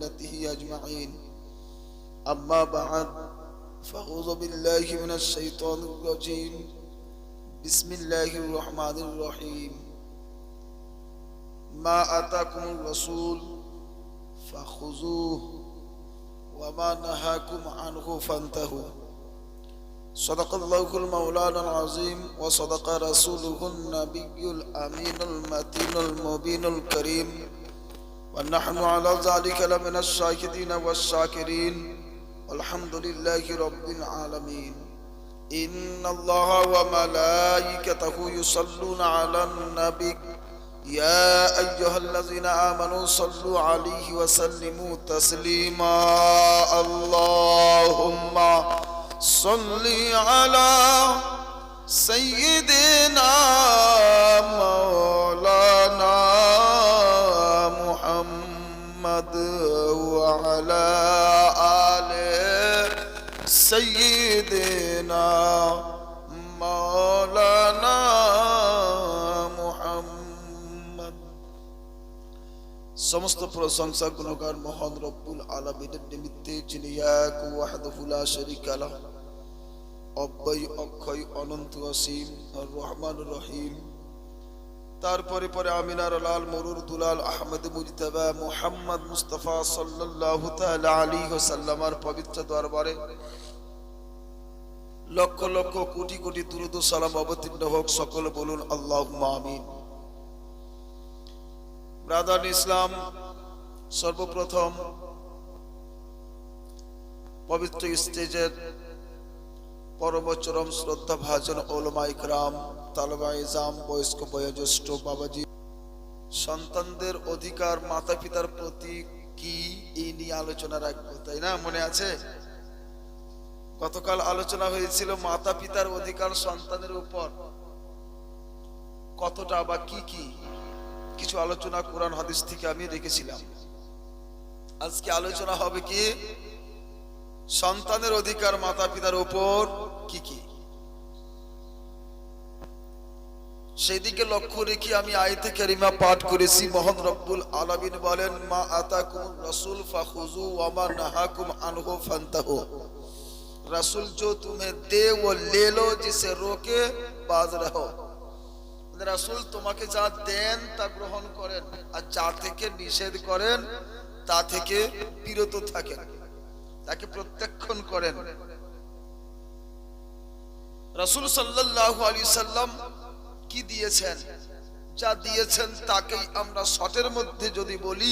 ملته أجمعين. أما بعد فأعوذ بالله من الشيطان الرجيم. بسم الله الرحمن الرحيم. ما أتاكم الرسول فخذوه وما نهاكم عنه فانتهوا. صدق الله المولانا العظيم وصدق رسوله النبي الأمين المتين المبين الكريم. ونحن على ذلك لمن الشاهدين والشاكرين. والحمد لله رب العالمين. إن الله وملائكته يصلون على النبي. يا أيها الذين آمنوا صلوا عليه وسلموا تسليما. اللهم صل على سيدنا مولانا سيدنا مولانا محمد সমস্ত প্রশংসা গুণগান মহান রব্বুল আলমিনের নিমিত্তে যিনি এক ওয়াহদুল্লাহ শরিক আলাহ অব্যয় অক্ষয় অনন্ত অসীম আর রহমান রহিম তারপরে পরে আমিনার লাল মরুর দুলাল আহমদ মুজতবা মুহাম্মদ মুস্তফা সাল্লাল্লাহু তাআলা আলাইহি ওয়াসাল্লামার পবিত্র দরবারে লক্ষ লক্ষ কোটি কোটি দুরুদ সালাম অবতীর্ণ হোক, সকল বলুন আল্লাহ আমিন। ব্রাদার ইসলাম, সর্বপ্রথম পবিত্র স্টেজের পরমচরম শ্রদ্ধা ভাজন ওলমা ইকরাম তালবা ইজাম, বয়স্ক বয়োজ্যেষ্ঠ বাবাজি। সন্তানদের অধিকার মাতা পিতার প্রতি কি এই নিয়ে আলোচনা রাখব, তাই না? মনে আছে? গতকাল আলোচনা হয়েছিল মাতা পিতার অধিকার সন্তানের উপর। কতটা বা কি কি? কিছু আলোচনা কোরআন হাদিস থেকে আমি রেখেছিলাম আজকে আলোচনা হবে কি? সন্তানের অধিকার মাতা পিতার উপর কি কি? সেদিকে লক্ষ্য রেখে আমি আয়তে কারিমা পাঠ করেছি। মোহন রব্বুল আলামিন বলেন, মা আতাকুম রাসূল ফাখুজু ওয়া মা নাহাকুম আনহু ফান্তাহু। রাসূল जो तुम्हें दे वो ले लो जिसे रोके बाज रहो রাসূল তোমাকে যা দেন তা গ্রহণ করেন আর যা থেকে নিষেধ করেন তা থেকে বিরত থাকেন তাকে প্রত্যাখ্যান করেন রাসূল সাল্লাল্লাহু আলাইহি সাল্লাম কি দিয়েছেন যা দিয়েছেন তাকেই আমরা শটের মধ্যে যদি বলি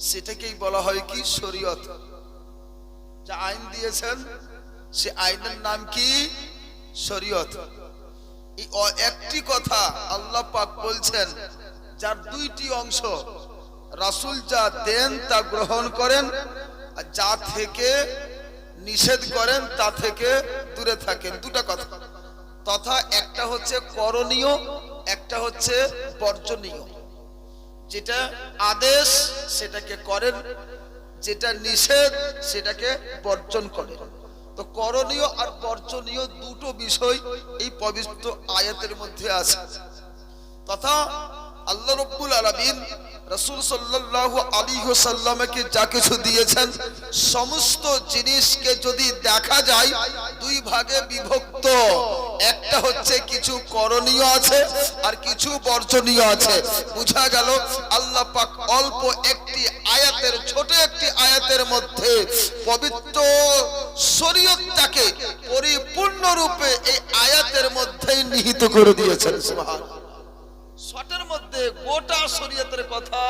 সেটাকেই বলা হয় কি শরীয়ত যা আইন দিয়েছেন সে আইনের নাম কি? শরীয়ত। একটি কথা আল্লাহ পাক বলছেন, যার দুইটি অংশ, রাসুল যা দেন তা গ্রহণ করেন আর যা থেকে নিষেধ করেন তা থেকে দূরে থাকেন। দুটা কথা। তথা একটা হচ্ছে করণীয়, একটা হচ্ছে বর্জনীয়। যেটা আদেশ, সেটাকে করেন, যেটা নিষেধ, সেটাকে বর্জন করেন। তো করণীয় আর বর্জনীয় দুটো বিষয় এই পবিত্র আয়াতের মধ্যে আছে। তথা আল্লাহ রব্বুল আলামিন রাসূল সাল্লাল্লাহু আলাইহি ওয়াসাল্লামকে যা কিছু দিয়েছেন, সমস্ত জিনিসকে যদি দেখা যায় দুই ভাগে বিভক্ত। একটা হচ্ছে কিছু করণীয় আছে আর কিছু বর্জনীয় আছে। বোঝা গেল, আল্লাহ পাক অল্প একটি আয়াতের, ছোট একটি আয়াতের মধ্যে পবিত্র শরীয়তটাকে পরিপূর্ণরূপে এই আয়াতের মধ্যেই নিহিত করে দিয়েছেন। সুবহানাল্লাহ। শটের মধ্যে গোটা শরীয়তের কথা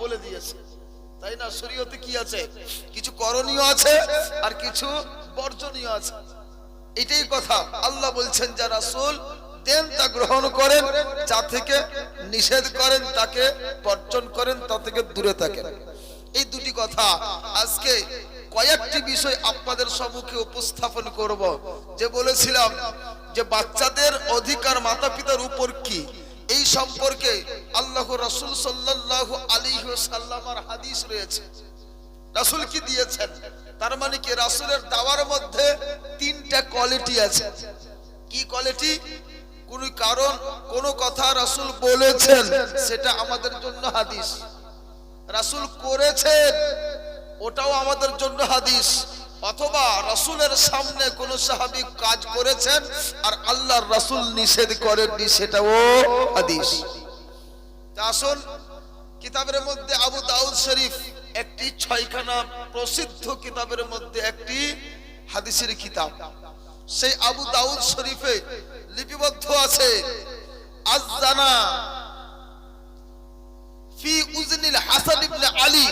বলে দিয়েছে। তাই না? শরীয়তে কি আছে? কিছু করণীয় আছে আর কিছু বর্জনীয় আছে। এটাই কথা। আল্লাহ বলছেন, যা রাসুল দেন তা গ্রহণ করেন, যা থেকে নিষেধ করেন তাকে বর্জন করেন, তা থেকে দূরে থাকেন। এই দুটি কথা আজকে কয়েকটি বিষয় আপনাদের সম্মুখে উপস্থাপন করব। যে বলেছিলাম যে বাচ্চাদের অধিকার মাতা পিতার উপর কি? এই সম্পর্কে আল্লাহ রাসূল সাল্লাল্লাহু আলাইহি সাল্লামার হাদিস রয়েছে। রাসূল কি দিয়েছেন? তার মানে কি রাসূলের দাওয়ার মধ্যে তিনটা কোয়ালিটি আছে। কি কোয়ালিটি কোন কারণ, কোন কথা রাসূল বলেছেন, সেটা আমাদের জন্য হাদিস। রাসূল করেছেন, ওটাও আমাদের জন্য হাদিস। অথবা রাসূলের সামনে কোন সাহাবী কাজ করেছেন, আর আল্লাহর রাসূল নিষেধ করেননি, সেটাও হাদিস। আসুন, কিতাবের মধ্যে আবু দাউদ শরীফ একটি ছয়খানা প্রসিদ্ধ কিতাবের মধ্যে একটি হাদিসের কিতাব। সেই আবু দাউদ শরীফে লিপিবদ্ধ আছে আজানা ফি উজনিল হাসান ইবনে আলী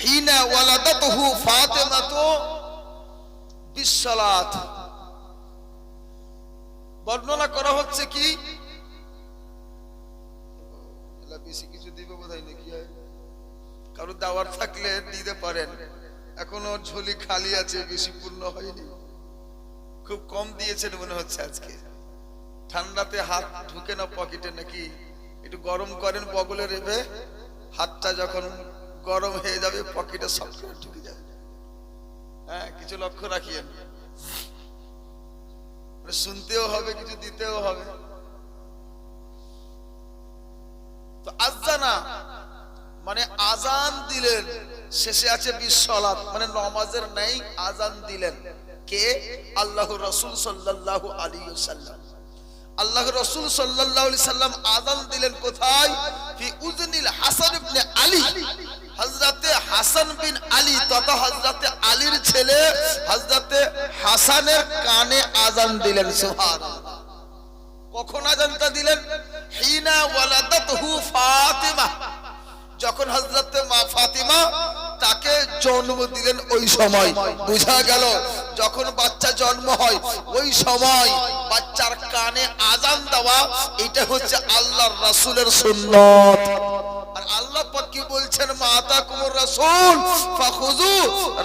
হিনা ওয়ালাদাতুহু ফাতিমাতু বিসসালাত বর্ণনা করা হচ্ছে কি? বেশি কিছু দিবে বোধহয় নাকি? কারও দাওয়ার থাকলে দিতে পারেন। এখনও ঝুলি খালি আছে, বেশি পূর্ণ হয়নি। খুব কম দিয়েছেন মনে হচ্ছে আজকে। ঠান্ডাতে হাত ঢুকে না পকেটে নাকি? একটু গরম করেন বগলে রেবে হাতটা যখন গরম হয়ে যাবে, পকেটে সব ঢুকে যাবে হ্যাঁ কিছু লক্ষ্য রাখিয়েন। মানে শুনতেও হবে, কিছু দিতেও হবে। তো আজানা মানে আজান দিলেন, শেষে আছে বিশ্বলাত মানে নমাজের নেই, আজান দিলেন। কে? আল্লাহ রসুল সাল্লাল্লাহু আলাইহি সাল্লাম আল্লাহ রসুল আলাইহি সাল্লাম আজান দিলেন কোথায়? হাসান ইবনে আলী। হযরতে হাসান বিন আলী তথা হযরতে আলীর ছেলে হযরতে হাসানের কানে আজান দিলেন, সুবহানাল্লাহ। কখন আজানটা দিলেন? হিনা ওয়ালাদাতহু ফাতিমা। যখন হজরতে মা ফাতিমা তাকে জন্ম দিলেন ওই সময়, বোঝা গেল যখন বাচ্চা জন্ম হয়, ওই সময় বাচ্চার কানে আজান দেওয়া, এটা হচ্ছে আল্লাহর রাসূলের সুন্নত। আল্লাহ পাক কি বলছেন? মাতা কুমুর রাসূল ফাখুজু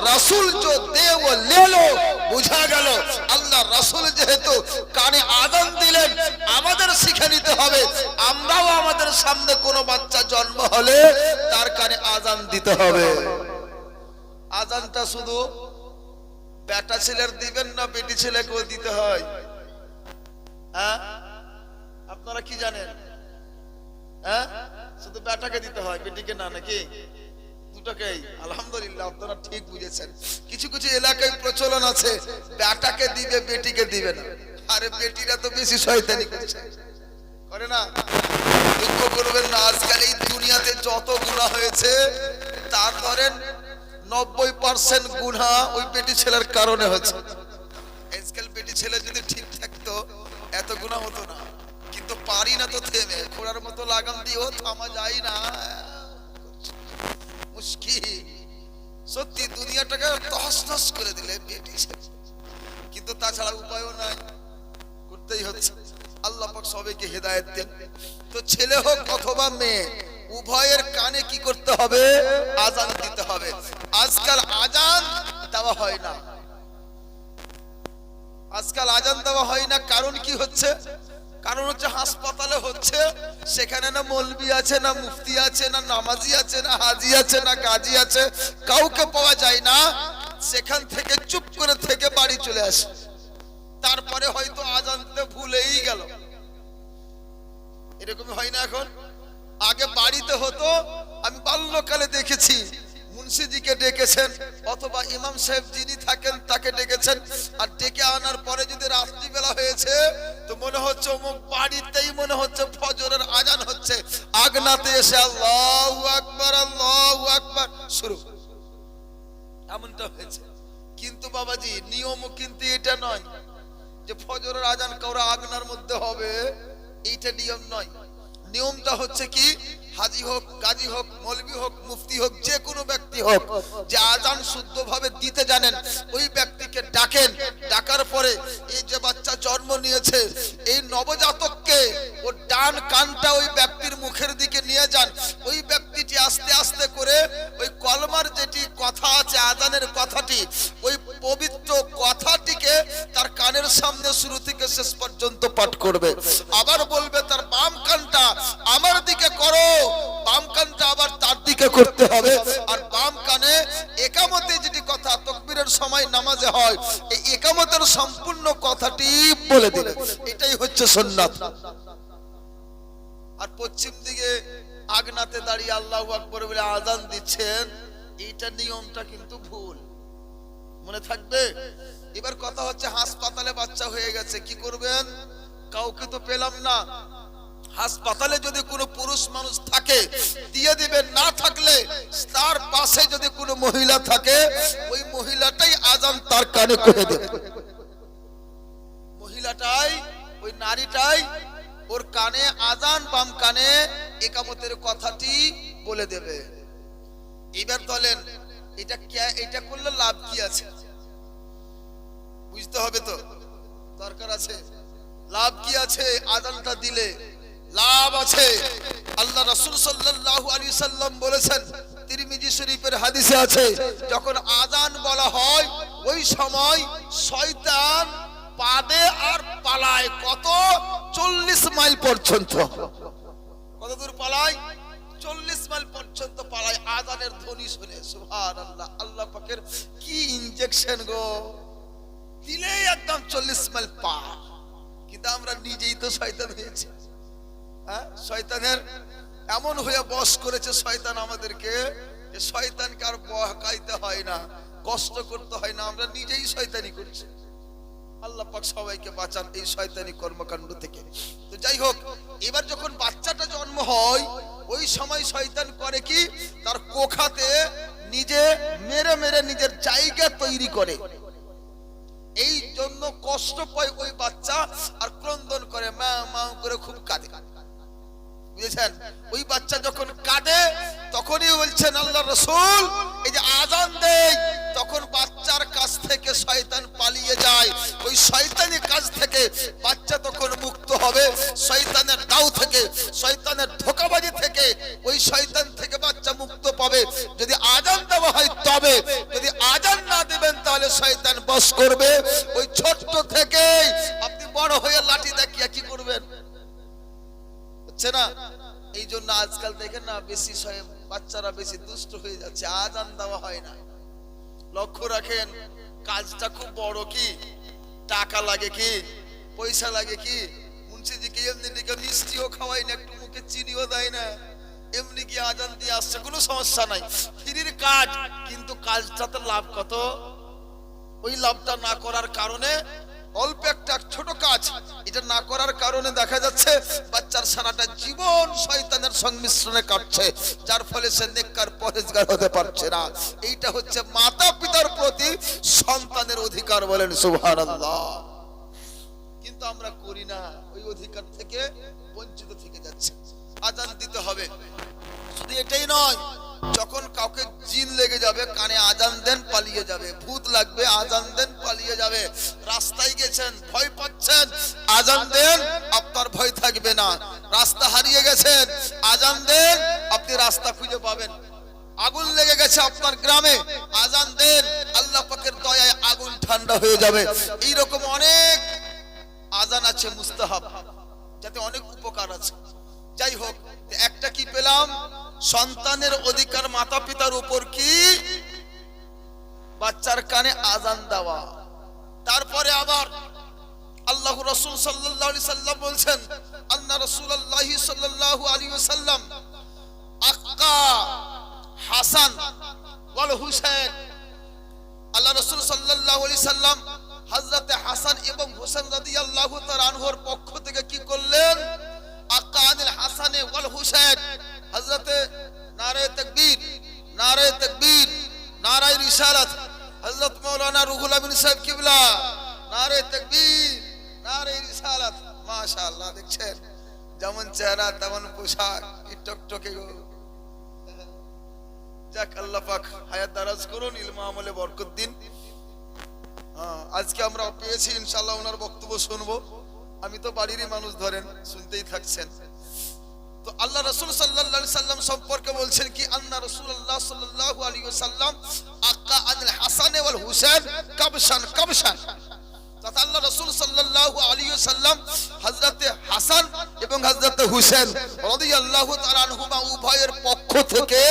রাসূল যে দে ও লেলো বুঝা গেল, আল্লাহ রাসূল যেহেতু কানে আযান দিলেন, আমাদের শিখে নিতে হবে। আমরাও আমাদের সামনে কোন বাচ্চা জন্ম হলে তার কানে আযান দিতে হবে। আযানটা শুধু বেটা ছেলের দিবেন না, বেটি ছেলেকেও দিতে হয়। হ্যাঁ? আপনারা কি জানেন? হ্যাঁ? শুধু বেটাকে দিতে হয়, বেটিকে না, নাকি? দুটাকেই। আলহামদুলিল্লাহ, আপনারা ঠিক বুঝেছেন। কিছু কিছু এলাকায় প্রচলন আছে বেটাকে দিবে, বেটিকে দিবে না। আরে বেটিরা তো বেশি শয়তানি করছে। করে না? দুঃখ করবেন না, আজকাল এই দুনিয়াতে যত গুণা হয়েছে, তার ধরেন নব্বই পার্সেন্ট গুণা ওই বেটি ছেলের কারণে হচ্ছে আজকাল বেটি ছেলে যদি ঠিক থাকতো, এত গুণা হতো না। কিন্তু পারি না তো থেমে। ঘোড়ার মতো লাগাম দিয়েও থামা যায় না। সত্যি দুনিয়াটাকে তহস করে দিলে কিন্তু তাছাড়া উপায়ও নাই। করতেই হচ্ছে। আল্লাহ পাক সবাইকে দেন। তো ছেলে হোক অথবা মেয়ে, উভয়ের কানে কি করতে হবে? আজান দিতে হবে। আজকাল আজান দেওয়া হয় না। আজকাল আজান দেওয়া হয় না। কারণ কি হচ্ছে? কারণ হচ্ছে হাসপাতালে হচ্ছে সেখানে না মলবি আছে, না মুফতি আছে, না নামাজি আছে, না হাজি আছে, না গাজী আছে, কাউকে পাওয়া যায় না। সেখান থেকে চুপ করে থেকে বাড়ি চলে আসে। তারপরে হয়তো আজানতে ভুলেই গেল। এরকম হয় না এখন? আগে বাড়িতে হতো, আমি বাল্যকালে দেখেছি। মুন্সিজিকে ডেকেছেন, অথবা ইমাম সাহেব যিনি থাকেন তাকে ডেকেছেন। আর ডেকে আনার পরে যদি রাত্রিবেলা হয়েছে, তো মনে হচ্ছে অমুক বাড়িতেই মনে হচ্ছে ফজরের আজান হচ্ছে। আগনাতে এসে আল্লাহ আকবার, আল্লাহু আকবার, শুরু। এমনটা হয়েছে। কিন্তু বাবাজি, নিয়ম কিন্তু এটা নয় যে ফজরের আজান কাউরা আগনার মধ্যে হবে, এইটা নিয়ম নয়। নিয়মটা হচ্ছে কি, হাজি হোক, কাজী হোক, মলবি হোক, মুফতি হোক, যে কোনো ব্যক্তি হোক, যে আজান শুদ্ধভাবে দিতে জানেন, ওই ব্যক্তিকে ডাকেন। ডাকার পরে এই যে বাচ্চা জন্ম নিয়েছে, এই নবজাতককে ও ডান কানটা ওই ব্যক্তির মুখের দিকে নিয়ে যান। ওই ব্যক্তিটি আস্তে আস্তে করে ওই কলমার যেটি কথা আছে, আজানের কথাটি, ওই পবিত্র কথাটিকে তার কানের সামনে শুরু থেকে শেষ পর্যন্ত পাঠ করবে। আবার বলবে, তার বাম কানটা আমার দিকে করো। বাম কানটা আবার তার দিকে করতে হবে। আর বাম কানে একামতে যেটি কথা তকবীরের সময় নামাজে হয় এই একামতের সম্পূর্ণ কথাটি বলে দিলে এটাই হচ্ছে সুন্নাত। আর পশ্চিম দিকে আগনাতে দাঁড়িয়ে আল্লাহ আকবর বলে আজান দিচ্ছেন এইটা নিয়মটা কিন্তু ভুল। মনে থাকবে? এবার কথা হচ্ছে হাসপাতালে বাচ্চা হয়ে গেছে কি করবেন? কাউকে তো পেলাম না। হাসপাতালে যদি কোনো পুরুষ মানুষ থাকে, দিয়ে দিবে, না থাকলে তার পাশে যদি কোনো মহিলা থাকে, ওই মহিলাটাই আজান তার কানে করে দেবে। মহিলাটাই, ওই নারীটাই ওর কানে আজান, বাম কানে একামতের কথাটি বলে দেবে। এবার বলেন, এটা কে- এটা করলে লাভ কি আছে? বুঝতে হবে তো? দরকার আছে। লাভ কি আছে? আজানটা দিলে। লাভ আছে। আল্লাহ রাসূল সাল্লাল্লাহু আলাইহি সাল্লাম বলেছেন, তিরমিজি শরীফের হাদিসে আছে, যখন আজান বলা হয়, ওই সময় শয়তান পাদে আর পালায় কত? চল্লিশ মাইল পর্যন্ত। কত দূর পালায়? চল্লিশ মাইল পর্যন্ত পালায়। আজানের ধ্বনি শুনে সুহান আল্লাহ আল্লাহ পাকের কি ইনজেকশন গো? দিলেই একদম চল্লিশ মাইল পার। কিন্তু আমরা নিজেই তো শয়তান হয়েছি। হ্যাঁ শয়তানের এমন হয়ে বস করেছে শয়তান আমাদেরকে যে শয়তানকে আর বহকাইতে হয় না, কষ্ট করতে হয় না, আমরা নিজেই শয়তানি করছি। আল্লাহ পাক সবাইকে বাঁচান এই শয়তানি কর্মকাণ্ড থেকে। তো যাই হোক, এবার যখন বাচ্চাটা জন্ম হয়, ওই সময় শয়তান করে কি? তার কোখাতে নিজে মেরে মেরে নিজের জায়গা তৈরি করে। এই জন্য কষ্ট পায় ওই বাচ্চা আর ক্রন্দন করে মা মা করে খুব কাঁদে। বুঝেছেন? ওই বাচ্চা যখন কাঁদে, তখনই বলছেন আল্লাহ রসুল, এই যে আজান দেয় তখন বাচ্চার কাছ থেকে শয়তান পালিয়ে যায়। ওই শয়তানি কাজ থেকে বাচ্চা তখন মুক্ত হবে। শয়তানের দাও থেকে, শয়তানের ধোকাবাজি থেকে, ওই শয়তান থেকে বাচ্চা মুক্ত পাবে। যদি আজান দেওয়া হয়, তবে। যদি আজান না দেবেন, তাহলে শয়তান বস করবে। ওই ছোট্ট থেকেই আপনি বড় হয়ে লাঠি হচ্ছে না? এই জন্য আজকাল দেখেন না, বেশি বাচ্চারা বেশি দুষ্ট হয়ে যাচ্ছে, আজান দেওয়া হয় না। লক্ষ্য রাখেন, কাজটা খুব বড় কি? টাকা লাগে কি? পয়সা লাগে কি? মুন্সিজিকে এমনি নাকি মিষ্টিও খাওয়াই না, একটু মুখে চিনিও দেয় না। এমনি কি আজান দিয়ে আসছে, কোনো সমস্যা নাই। ফ্রির কাজ কিন্তু কাজটাতে লাভ কত? ওই লাভটা না করার কারণে অল্প একটা ছোট কাজ। এটা না করার কারণে দেখা যাচ্ছে বাচ্চার সারাটা জীবন শয়তানের সংমিশ্রণে কাটছে, যার ফলে সে নেককার পরেজগার হতে পারছে না। এইটা হচ্ছে মাতা পিতার প্রতি সন্তানের অধিকার বলেন সুবহানাল্লাহ। কিন্তু আমরা করি না, ওই অধিকার থেকে বঞ্চিত থেকে যাচ্ছে। আজান দিতে হবে। শুধু এটাই নয়, যখন কাউকে জিন লেগে যাবে, কানে আজান দেন, পালিয়ে যাবে। ভূত লাগবে, আজান দেন, পালিয়ে যাবে। রাস্তায় ভয় পাচ্ছেন, আজান দেন, আপনার ভয় থাকবে না। রাস্তা হারিয়ে গেছেন, আজান দেন, আপনি রাস্তা খুঁজে পাবেন। আগুন লেগে গেছে আপনার গ্রামে, আজান দেন, আল্লাহ পাকের দয়ায় আগুন ঠান্ডা হয়ে যাবে। এইরকম অনেক আজান আছে মুস্তাহাব, যাতে অনেক উপকার আছে। যাই হোক একটা কি পেলাম? সন্তানের অধিকার মাতা পিতার উপর কি? বাচ্চার কানে আজান দেওয়া। তারপরে আবার রসুল সাল্লাল্লাহু সাল্লাম বলছেন আল্লাহ রসুল আল্লাহ সাল্লাল্লাহু আলী সাল্লাম আক্কা, হাসান ওয়াল হুসেন আল্লাহ রসুল সাল্লাল্লাহু আলী সাল্লাম আমরা পেয়েছি ইনশাআল্লাহ ওনার বক্তব্য শুনব। আমি তো বাড়িরই মানুষ, ধরেন, শুনতেই থাকছেন। তো আল্লাহ রাসূল আলাইহি সাল্লাম সম্পর্কে বলছেন কি হাসান কাবশান আল্লাহ রাসূল সাল্লাল্লাহু আলাইহি ওয়াসাল্লাম হযরতে হাসান এবং হযরতে হুসাইন রাদিয়াল্লাহু তাআলা আনহুমা উভয়ের পক্ষ থেকে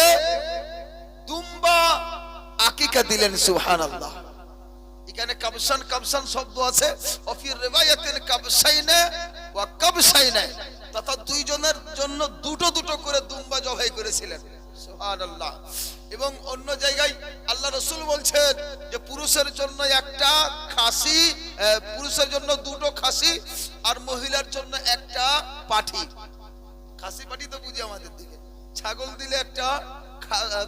দুম্বা আকিকা দিলেন, সুবহানাল্লাহ। এখানে কাবসান কাবসান শব্দ আছে। অফির রিওয়ায়াতিন কাবসাইনে ওয়া কাবসাইনে। তথা দুইজনের জন্য দুটো দুটো করে দুম্বা জবাই করেছিলেন। সুবহানাল্লাহ। এবং অন্য জায়গায় আল্লাহ রসুল বলছেন যে পুরুষের জন্য একটা খাসি পুরুষের জন্য দুটো খাসি আর মহিলার জন্য একটা পাঠি। খাসি পাঠি তো বুঝি আমাদের দিকে। ছাগল দিলে একটা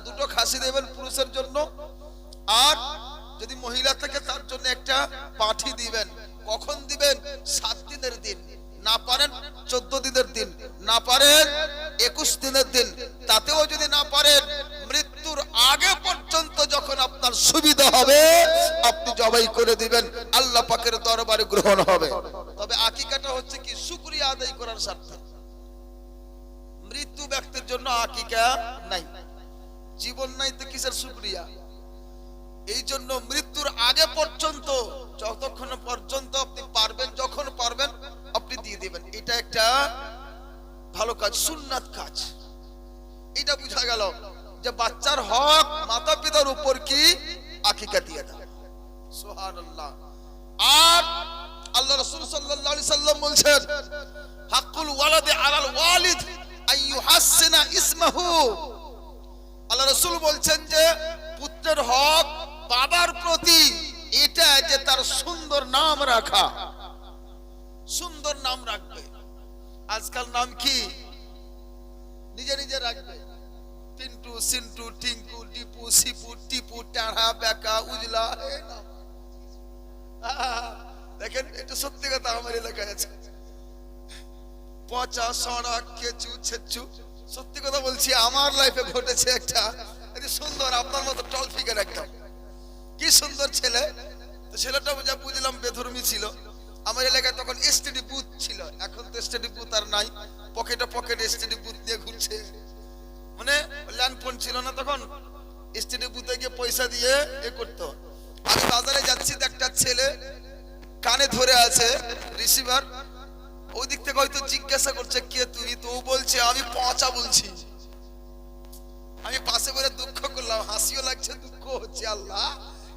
দুটো খাসি দেবেন পুরুষের জন্য। আর যদি মহিলা থাকে জন্য একটা পাঠি দিবেন। কখন দিবেন? সাত দিনের দিন। না পারেন, চোদ্দ দিনের দিন। না পারেন, একুশ দিনের দিন। তাতেও যদি না পারেন, মৃত্যুর আগে পর্যন্ত যখন আপনার সুবিধা হবে, আপনি জবাই করে দিবেন। আল্লাহ পাকের দরবারে গ্রহণ হবে। তবে আকিকাটা হচ্ছে কি, শুকরিয়া আদায় করার স্বার্থে। মৃত্যু ব্যক্তির জন্য আকিকা নাই। জীবন নাই তো কিসের শুক্রিয়া? এই জন্য মৃত্যুর আগে পর্যন্ত, যতক্ষণ পর্যন্ত আপনি পারবেন, যখন পারবেন, আপনি দিয়ে দিবেন। এটা একটা ভালো কাজ, সুন্নাত কাজ। এটা বুঝা গেল যে বাচ্চার হক মাতা পিতার উপর কি আকিকা দিয়ে দেয়। সুবহানাল্লাহ। আর আল্লাহ রাসূল আলাইহি সাল্লাম বলছেন, হাক্কুল ওয়ালাদি আলাল ওয়ালিদ আইয়ুহাসসিনা ইসমাহু। আল্লাহ রসুল বলছেন যে, পুত্রের হক বাবার প্রতি এটা যে তার সুন্দর নাম রাখা। সুন্দর নাম রাখবে। আজকাল নাম কি? নিজে নিজে রাখবে। পিন্টু সিন্টু, টিঙ্কু, টিপু, সিপু, টিপু, টাড়া বেকা উজলা দেখেন, এটা সত্যি কথা আমার এলাকায় আছে। পচা সড়া কেচু ছেচু সত্যি কথা বলছি, আমার লাইফে ঘটেছে একটা সুন্দর, আপনার মতো টল ফিগার একটা। কি সুন্দর ছেলে। তো ছেলেটা যা বুঝলাম বেধর্মী ছিল। আমার এলাকায় তখন এসটিডি বুথ ছিল। এখন তো এসটিডি বুথ আর নাই। পকেটে পকেটে এসটিডি বুথ নিয়ে ঘুরছে। মানে ল্যান্ড ফোন ছিল না তখন। এসটিডি বুথে গিয়ে পয়সা দিয়ে এ করতো। আমি বাজারে যাচ্ছি একটা ছেলে কানে ধরে আছে রিসিভার ওই দিক থেকে হয়তো জিজ্ঞাসা করছে, কে তুমি? তো বলছে, আমি পচা বলছি। আমি পাশে বলে দুঃখ করলাম। হাসিও লাগছে, দুঃখ হচ্ছে, আল্লাহ।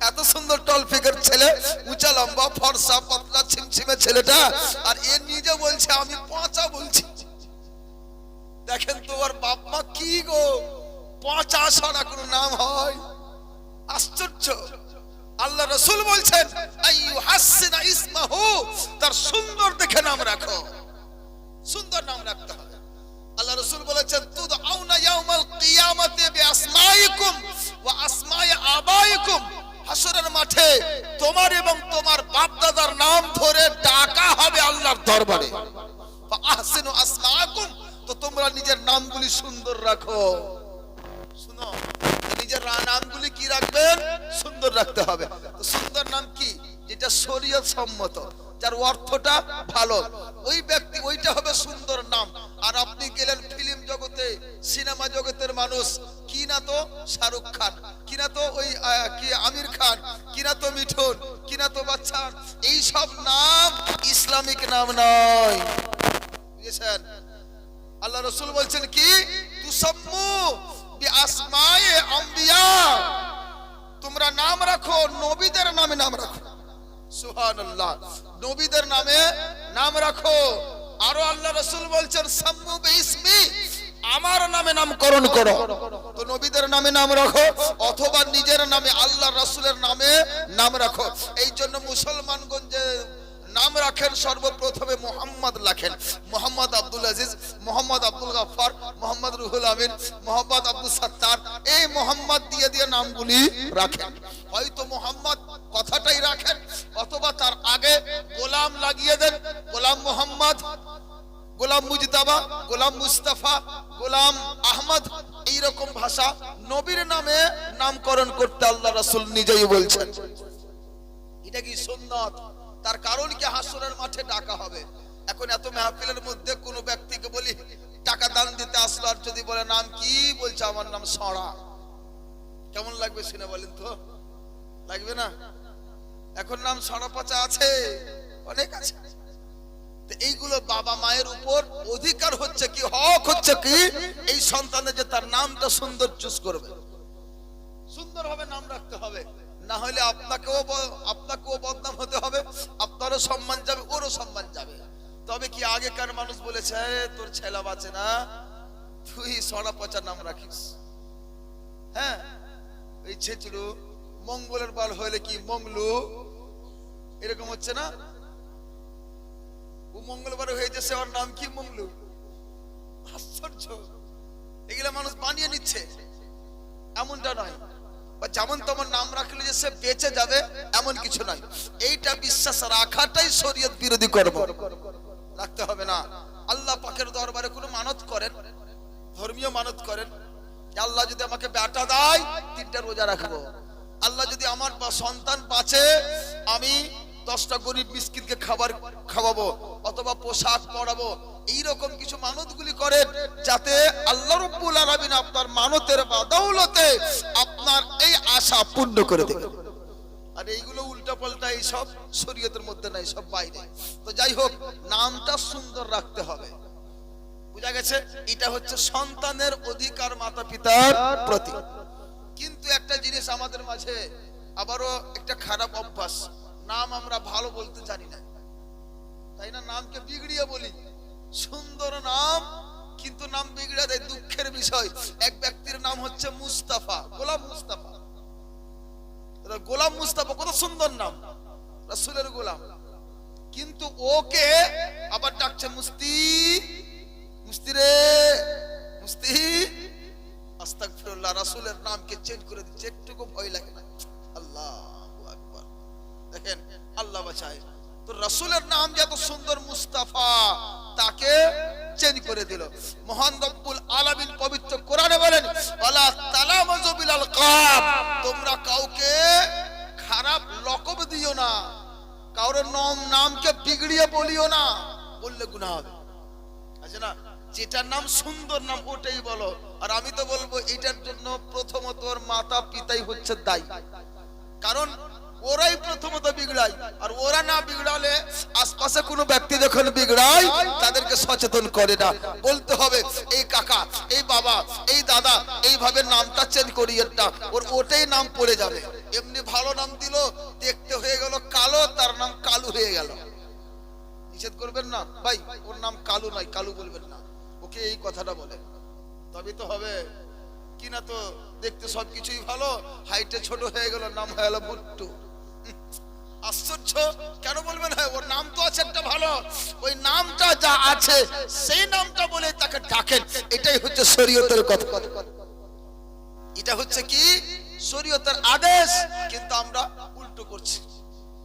এত সুন্দর টল ফিগার ছেলে, উঁচা লম্বা, ফর্সা, পাতলা, ছিমছিমে ছেলেটা, আর এ নিজে বলছে, আমি পচা বলছি। দেখেন তো ওর বাপ মা কি গো, পচা ছাড়া কোনো নাম হয়। আশ্চর্য। আল্লাহ রসুল বলছেন তার সুন্দর দেখে নাম রাখো। সুন্দর নাম দরবারে। তো তোমরা নিজের নামগুলি সুন্দর রাখো। শুনো, নিজের নামগুলি কি রাখবেন? সুন্দর রাখতে হবে। সুন্দর নাম কি? যেটা শরীয়ত সম্মত, যার অর্থটা ভালো। ওই ব্যক্তি, ওইটা হবে সুন্দর নাম। আর আপনি গেলেন ফিল্ম জগতে, সিনেমা জগতের মানুষ। কি না তো শাহরুখ খান। নাম নয় বুঝেছেন? আল্লাহ রসুল বলছেন কি? তুসাম্মু বিআসমায়ে আম্বিয়া। তোমরা নাম রাখো, নবীদের নামে নাম রাখো। সুবহানাল্লাহ। নবীদের নামে নাম রাখো। আরও আল্লাহ রসুল বলছেন, সাম্মু বিইসমি, আমার নামে নামকরণ করো। তো নবীদের নামে নাম রাখো, অথবা নিজের নামে, আল্লাহ রসুলের নামে নাম রাখো। এই জন্য মুসলমানগঞ্জে নাম রাখেন সর্বপ্রথমে মোহাম্মদ লেখেন। মোহাম্মদ আব্দুল আজিজ, মোহাম্মদ আব্দুল গাফার মোহাম্মদ রুহুল আমিন, মোহাম্মদ আব্দুল সাত্তার, এই মোহাম্মদ দিয়ে দিয়ে নামগুলি রাখেন। হয়তো মোহাম্মদ কথাটাই রাখেন, অথবা তার আগে গোলাম লাগিয়ে দেন। গোলাম মোহাম্মদ, গোলাম মুজতাবা, গোলাম মুস্তাফা, গোলাম আহমদ, এইরকম ভাষা নবীর নামে নামকরণ করতে আল্লাহ রাসূল নিজেই বলছেন। এটা কি সুন্নত? তার কারণ কি হাসরের মাঠে ডাকা হবে। এখন এত মেহফিলের মধ্যে কোনো ব্যক্তিকে বলি, টাকা দান দিতে আসলো আর যদি বলে, নাম কি? বলছে, আমার নাম সড়া। কেমন লাগবে শুনে বলেন তো? লাগবে না? এখন নাম সড়া পচা আছে? অনেক আছে। এইগুলো বাবা মায়ের উপর অধিকার হচ্ছে কি, হক হচ্ছে কি? এই সন্তানের যে তার নামটা সুন্দর চুজ করবে। সুন্দর ভাবে নাম রাখতে হবে। না হলে আপনাকেও আপনাকেও বদনাম হতে হবে, আপনারও সম্মান যাবে, ওরও সম্মান যাবে। তবে কি আগেকার মানুষ বলেছে তোর ছেলা বাঁচে না, তুই সড়া পচা নাম রাখিস। হ্যাঁ এই ছেচড়ু মঙ্গলের বাল হইলে কি মঙ্গলু? এরকম হচ্ছে না? ও মঙ্গলবার হয়েছে, সে ওর নাম কি মঙ্গলু? আশ্চর্য! এগুলা মানুষ বানিয়ে নিচ্ছে। এমনটা নয়। বা যেমন তেমন নাম রাখলে যে সে বেঁচে যাবে, এমন কিছু নয় এইটা বিশ্বাস রাখাটাই শরীয়ত বিরোধী কর্ম। রাখতে হবে না। আল্লাহ পাকের দরবারে কোনো মানত করেন, ধর্মীয় মানত করেন আল্লাহ যদি আমাকে বেটা দেয়, তিনটা রোজা রাখব। আল্লাহ যদি আমার বা সন্তান বাঁচে, আমি দশটা গরিব মিসকিনকে খাবার খাওয়াবো, অথবা পোশাক পরাবো, এইরকম কিছু মানতগুলি করেন, যাতে আল্লাহ রব্বুল আলামিন আপনার মানতের আপনার এই আশা পূর্ণ করে দেবে। আর এইগুলো উল্টা পাল্টা এইসব শরীয়তের মধ্যে নাই, সব বাইরে। তো যাই হোক, নামটা সুন্দর রাখতে হবে। বুঝা গেছে? এটা হচ্ছে সন্তানের অধিকার মাতা পিতার প্রতি কিন্তু একটা জিনিস আমাদের মাঝে আবারও একটা খারাপ অভ্যাস। নাম আমরা ভালো বলতে জানি না। তাই না? নামকে বিগড়িয়ে বলি। সুন্দর নাম, কিন্তু নাম বিগড়ে দেয় দুঃখের বিষয়। এক ব্যক্তির নাম হচ্ছে মুস্তাফা। গোলাম মুস্তাফা। গোলাম মুস্তাফা, কত সুন্দর নাম। রাসূলের গোলাম। কিন্তু ওকে আবার ডাকছে মুস্তি মুস্তি রে, মুস্তি। রাসূলের নামকে চেঞ্জ করে দিচ্ছে ভয় লাগে না। আল্লাহু আকবার। দেখেন, আল্লাহ বাঁচায় তো রাসূলের নাম যে এত সুন্দর মুস্তাফা, তাকে চেঞ্জ করে দিল। মহান রব্বুল আলামিন পবিত্র কোরআনে বলেন ওয়ালা তোমরা কাউকে খারাপ লকব দিও না। কারোর নাম নামকে বিগড়িয়ে বলিও না। বললে গুনাহ হবে। আছে না? যেটার নাম সুন্দর নাম, ওটাই বলো। আর আমি তো বলব, এটার জন্য প্রথমত ওর মাতা পিতাই হচ্ছে দায়ী। কারণ ওরাই প্রথমত বিগড়ায়। আর ওরা না বিগড়ালে আশপাশে কোনো ব্যক্তি যখন বিগড়ায়, তাদেরকে সচেতন করে না। বলতে হবে, এই কাকা, এই বাবা, এই দাদা, এইভাবে নামটা চেঞ্জ করিয়ে না। ওর ওটাই নাম পড়ে যাবে। এমনি ভালো নাম দিল, দেখতে হয়ে গেল কালো, তার নাম কালু হয়ে গেল। নিষেধ করবেন না? ভাই, ওর নাম কালু নয়, কালু বলবেন না। ওকে এই কথাটা বলে। তবে তো হবে। কিনা তো দেখতে সবকিছুই ভালো, হাইটে ছোট হয়ে গেল, নাম হয়ে গেল ভুট্টু আশ্চর্য? কেন বলবেন হ্যাঁ ওর নাম তো আছে একটা ভালো। ওই নামটা যা আছে, সেই নামটা বলে তাকে ডাকেন। এটাই হচ্ছে শরীয়তের কথা। এটা হচ্ছে কি? শরীয়তের আদেশ, কিন্তু আমরা উল্টো করছি।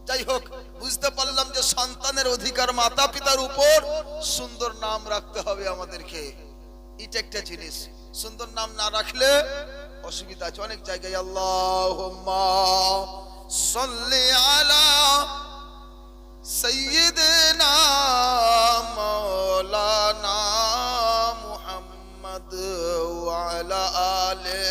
যাই হোক, বুঝতে পারলাম যে সন্তানের অধিকার মাতা পিতার উপর সুন্দর নাম রাখতে হবে আমাদেরকে। এটা একটা জিনিস। সুন্দর নাম না রাখলে অসুবিধা আছে। অনেক জায়গায় আল্লাহ সাল্লি আলা মাওলানা মুহাম্মদ ওয়া আলা আলে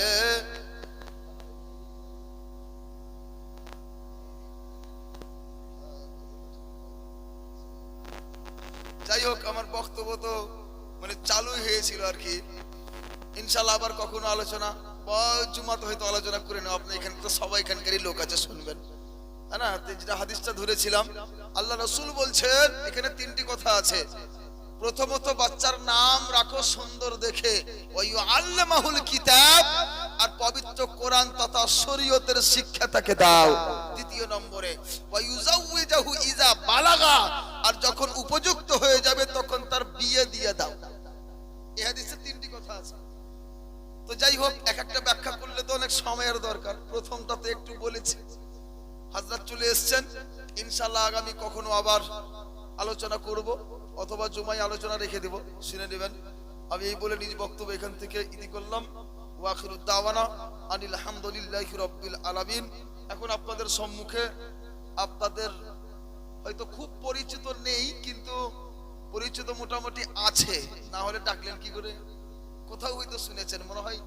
যাই হোক, আমার বক্তব্য তো মানে চালু হয়েছিল আর কি। ইনশাল্লাহ আবার কখনো আলোচনা জুমাতে হয়তো আলোচনা করে নেব আপনি এখানে তো সবাই এখানকারই লোক আছে, শুনবেন। না? যেটা হাদিসটা ধরেছিলাম, আল্লাহ রসুল বলছেন, এখানে তিনটি কথা আছে। প্রথমত, বাচ্চার নাম রাখো সুন্দর দেখে। ওই আল্লামাহুল কিতাব, আর পবিত্র কোরআন তথা শরীয়তের শিক্ষা তাকে দাও। দ্বিতীয় নম্বরে ইজা বালাগা, আর যখন উপযুক্ত অনেক সময়ের দরকার। প্রথমটা তো একটু বলেছি। হাজরাত চলে এসছেন। ইনশাল্লাহ আগামী কখনো আবার আলোচনা করব অথবা জুমাই আলোচনা রেখে দেব। শুনে নেবেন। আমি এই বলে নিজ বক্তব্য এখান থেকে ইতি করলাম। আনিল রাব্বিল আলামিন। এখন আপনাদের সম্মুখে আপনাদের হয়তো খুব পরিচিত নেই, কিন্তু পরিচিত মোটামুটি আছে। না হলে ডাকলেন কি করে? কোথাও হয়তো শুনেছেন, মনে হয়